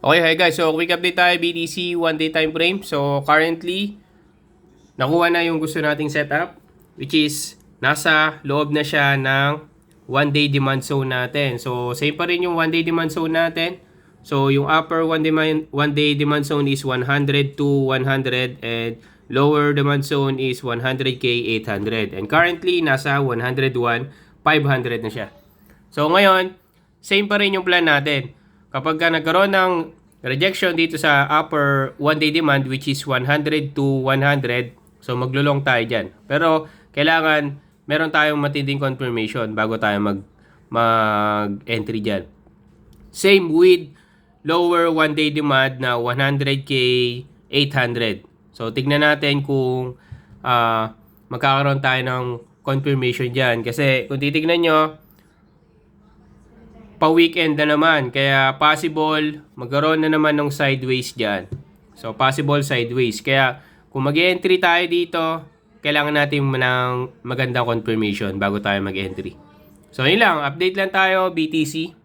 Okay, hi guys. So, quick update tayo BTC one day time frame. So, currently, nakuha na yung gusto nating setup which is nasa loob na siya ng one day demand zone natin. So, same pa rin yung one day demand zone natin. So, yung upper one demand one day demand zone is 100 to 100 and lower demand zone is 100k 800. And currently nasa 101 500 na siya. So, ngayon, same pa rin yung plan natin. Kapag ka nagkaroon ng rejection dito sa upper one day demand which is 100 to 100, so maglulong tayo dyan. Pero kailangan meron tayong matinding confirmation bago tayo mag mag-entry dyan. Same with lower one day demand na 100k 800. So tignan natin kung ah, magkakaroon tayo ng confirmation dyan. Kasi kung titignan nyo, pa-weekend na naman. Kaya possible, magkaroon na naman ng sideways dyan. So, possible sideways. Kaya, kung mag entry tayo dito, kailangan natin ng magandang confirmation bago tayo mag-entry. So, yun lang. Update lang tayo, BTC.